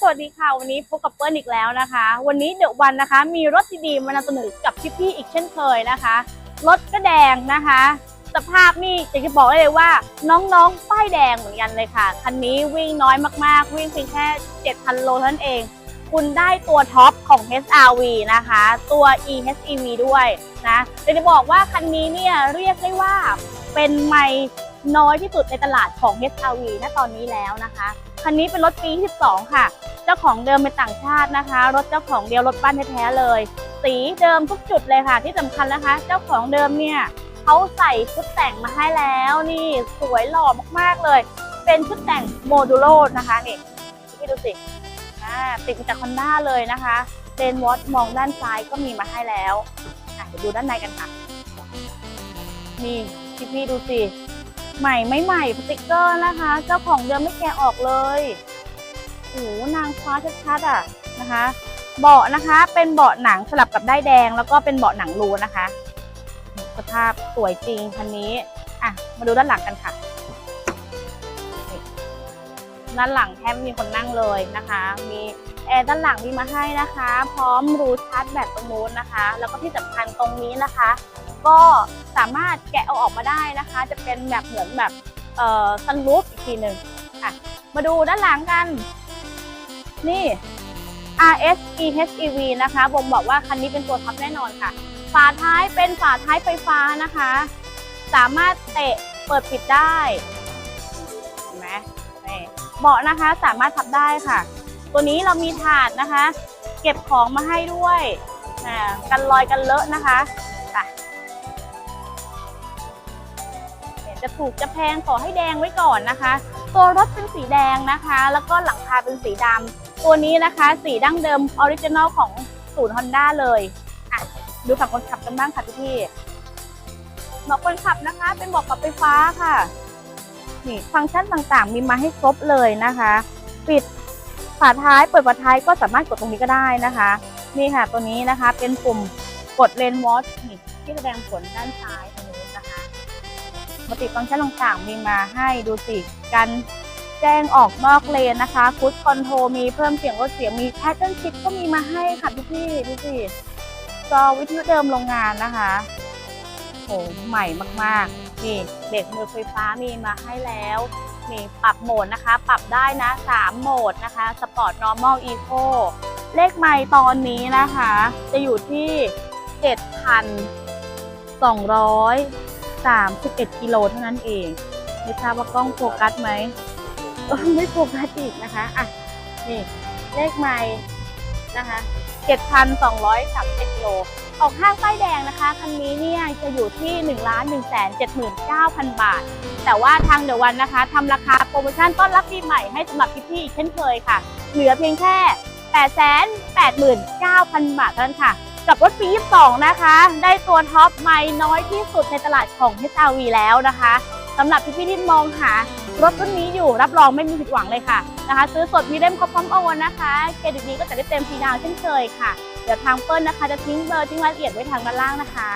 สวัสดีค่ะ วันนี้พบกับเปิ้ลอีกแล้วนะคะ วันนี้เดอะวันนะคะ มีรถดีๆมานำเสนอกับพี่ๆอีกเช่นเคยนะคะ รถก็แดงนะคะ สภาพนี่อยากจะบอกได้เลยว่า น้องๆป้ายแดงเหมือนกันเลยค่ะ คันนี้วิ่งน้อยมากๆ วิ่งเพียงแค่ 7,000 โลเท่านั้นเอง คุณได้ตัวท็อปของ HRV นะคะ ตัว eHEV ด้วยนะอยากจะบอกว่าคันนี้เนี่ยเรียกได้ว่าเป็นไมล์น้อยที่สุดในตลาดของ HRV ณตอนนี้แล้วนะคะ คันนี้เป็นรถปี12ค่ะ เจ้าของเดิมเป็นต่างชาตินะคะ รถเจ้าของเดียวรถบ้านแท้ๆเลย สีเดิมทุกจุดเลยค่ะ ที่สำคัญนะคะ เจ้าของเดิมเนี่ยเขาใส่ชุดแต่งมาให้แล้วนี่สวยหล่อมากๆเลย เป็นชุดแต่งโมดูโลนะคะนี่พี่ดูสิอ่าติดมาจากคอนด้าเลยนะคะเลนวอตมองด้านซ้ายก็มีมาให้แล้วเดี๋ยวดูด้านในกันค่ะ นี่พี่พี่ดูสิ ใหม่ไม่ใหม่สติกเกอร์นะคะ เจ้าของเดิมไม่แกะออกเลยโอ้นางฟ้าชัดๆอะนะคะ เบาะนะคะเป็นเบาะหนังสลับกับได้แดง แล้วก็เป็นเบาะหนังรูนะคะ สภาพสวยจริงคันนี้อะมาดูด้านหลังกันค่ะด้านหลังแทบไม่มีคนนั่งเลยนะคะ มีแอร์ด้านหลังมีมาให้นะคะ พร้อมรูชาร์จแบตตรงนู้นนะคะ แล้วก็ที่สำคัญตรงนี้นะคะ ก็สามารถแกะเอาออกมาได้นะคะ จะเป็นแบบเหมือนแบบเอ่อซันรูฟอีกทีหนึ่งอะมาดูด้านหลังกัน นี่ RS eHEV นะคะบ่งบอกว่าคันนี้เป็นตัวท็อปแน่นอนค่ะ ฝาท้ายเป็นฝาท้ายไฟฟ้านะคะ สามารถเตะเปิดปิดได้เห็นไหมเบาะนะคะสามารถพับได้ค่ะ ตัวนี้เรามีถาดนะคะ เก็บของมาให้ด้วยอ่ากันรอยกันเลอะนะคะ จะถูกจะแพงขอให้แดงไว้ก่อนนะคะ ตัวรถเป็นสีแดงนะคะ แล้วก็หลังคาเป็นสีดำตัวนี้นะคะ สีดั้งเดิมออริจินอลของศูนย์ฮอนด้าเลยอะดูฝั่งคนขับกันบ้างค่ะพี่พี่เบาะคนขับนะคะ เป็นเบาะปรับไฟฟ้าค่ะนี่ฟังก์ชันต่างๆ มีมาให้ครบเลยนะคะ ปิดฝาท้ายเปิดฝาท้ายก็สามารถกดตรงนี้ก็ได้นะคะ นี่ค่ะตัวนี้นะคะเป็นปุ่มกดเลนวอชที่แสดงผลด้านซ้ายตรงนี้นะคะ ปกติฟังก์ชันต่างๆ มีมาให้ดูสิกันแจ้งออกนอกเลนนะคะคูดคอนโทรมีเพิ่มเสียงลดเสียงมีแพทเทิร์นชิปก็มีมาให้ค่ะพี่พี่ๆดูสิจอวิทยุเดิมโรงงานนะคะโหใหม่มากๆ นี่เบรกมือไฟฟ้ามีมาให้แล้วนี่ปรับโหมดนะคะ ปรับได้นะ 3 โหมดนะคะ Sport Normal Eco เลขไมล์ตอนนี้นะคะ จะอยู่ที่ 31กิโลเท่านั้นเอง ไม่ทราบว่ากล้องโฟกัสไหมเออไม่โฟกัสอีกนะคะอะนี่เลขไมล์นะคะ7,230กิโลออกห้างป้ายแดงนะคะคันนี้เนี่ยจะอยู่ที่ 1 1 7 9 0 0 0 บาท แต่ว่าทางเดอะวันนะคะทำราคาโปรโมชั่นต้อนรับปีใหม่ให้สำหรับพี่ๆอีกเช่นเคยค่ะ เหลือเพียงแค่ 889,000 บาทเท่านั้นค่ะ กับรถปี 22 นะคะ ได้ตัวท็อปไม่น้อยที่สุดในตลาดของ HRV แล้วนะคะสำหรับพี่ๆที่มองหารถรุ่นนี้อยู่รับรองไม่มีผิดหวังเลยค่ะนะคะ ซื้อสดมีเล่มครบพร้อมโอนนะคะเครดิตนี้ก็จะได้เต็มฟรีดาวเช่นเคยค่ะ เดี๋ยวทางเปิ้ลนะคะจะทิ้งเบอร์ทิ้งรายละเอียดไว้ทางด้านล่างนะคะ